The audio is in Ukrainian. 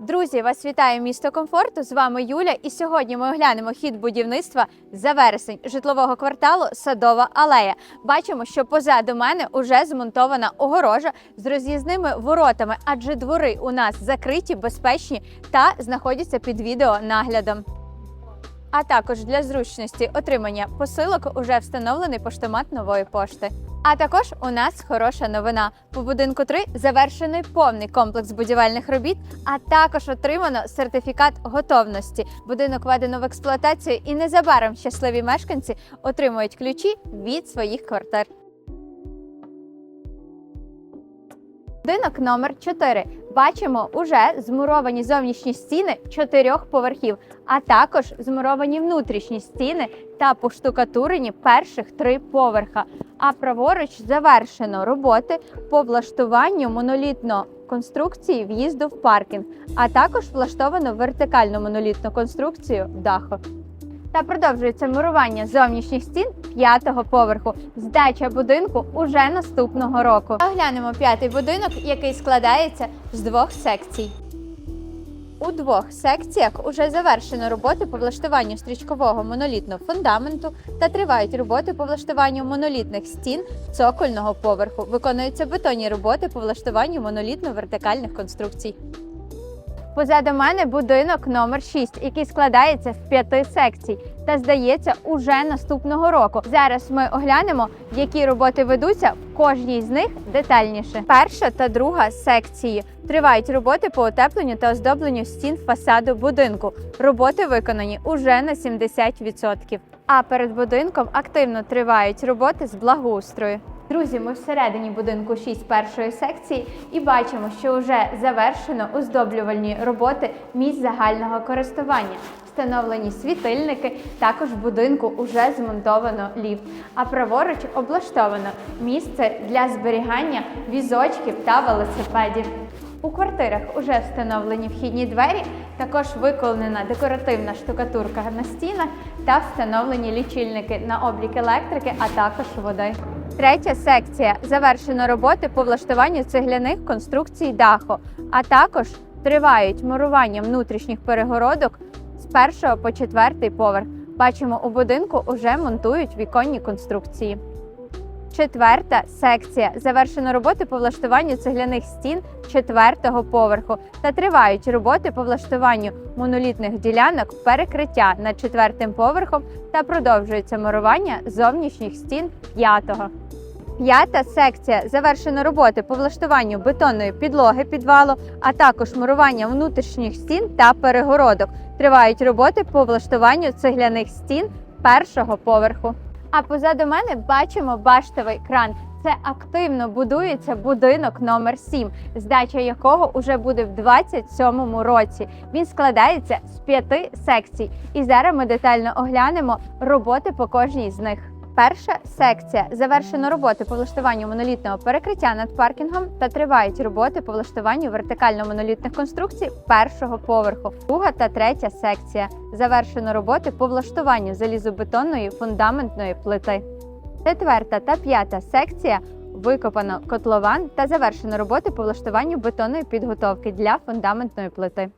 Друзі, вас вітає місто комфорту. З вами Юля. І сьогодні ми оглянемо хід будівництва за вересень житлового кварталу Садова алея. Бачимо, що позаду мене уже змонтована огорожа з роз'їзними воротами, адже двори у нас закриті, безпечні та знаходяться під відеонаглядом. А також для зручності отримання посилок уже встановлений поштомат нової пошти. А також у нас хороша новина. По будинку 3 завершений повний комплекс будівельних робіт, а також отримано сертифікат готовності. Будинок введено в експлуатацію і незабаром щасливі мешканці отримують ключі від своїх квартир. Будинок номер 4. Бачимо уже змуровані зовнішні стіни чотирьох поверхів, а також змуровані внутрішні стіни та поштукатурені перших три поверха. А праворуч завершено роботи по влаштуванню монолітно конструкції в'їзду в паркінг, а також влаштовано вертикальну монолітну конструкцію даху. Та продовжується мурування зовнішніх стін п'ятого поверху. Здача будинку уже наступного року. Оглянемо п'ятий будинок, який складається з двох секцій. У двох секціях уже завершено роботи по влаштуванню стрічкового монолітного фундаменту та тривають роботи по влаштуванню монолітних стін цокольного поверху. Виконуються бетонні роботи по влаштуванню монолітно-вертикальних конструкцій. Позаду мене будинок номер 6, який складається з п'яти секцій та здається уже наступного року. Зараз ми оглянемо, які роботи ведуться в кожній з них детальніше. Перша та друга секції тривають роботи по утепленню та оздобленню стін фасаду будинку. Роботи виконані уже на 70%. А перед будинком активно тривають роботи з благоустрою. Друзі, ми всередині будинку 6 першої секції і бачимо, що вже завершено оздоблювальні роботи місць загального користування. Встановлені світильники, також в будинку вже змонтовано ліфт. А праворуч облаштовано місце для зберігання візочків та велосипедів. У квартирах вже встановлені вхідні двері, також виконана декоративна штукатурка на стінах та встановлені лічильники на облік електрики, а також води. Третя секція завершено роботи по влаштуванню цегляних конструкцій даху, а також тривають мурування внутрішніх перегородок з першого по четвертий поверх. Бачимо, у будинку вже монтують віконні конструкції. Четверта секція завершено роботи по влаштуванню цегляних стін четвертого поверху та тривають роботи по влаштуванню монолітних ділянок перекриття над четвертим поверхом та продовжується мурування зовнішніх стін п'ятого. П'ята секція завершено роботи по влаштуванню бетонної підлоги підвалу, а також мурування внутрішніх стін та перегородок. Тривають роботи по влаштуванню цегляних стін першого поверху. А позаду мене бачимо баштовий кран. Це активно будується будинок номер 7, здача якого вже буде в 27-му році. Він складається з п'яти секцій. І зараз ми детально оглянемо роботи по кожній з них. Перша секція завершено роботи по влаштуванню монолітного перекриття над паркінгом та тривають роботи по влаштуванню вертикально-монолітних конструкцій першого поверху. Друга та третя секція завершено роботи по влаштуванню залізобетонної фундаментної плити. Четверта та п'ята секція викопано котлован та завершено роботи по влаштуванню бетонної підготовки для фундаментної плити.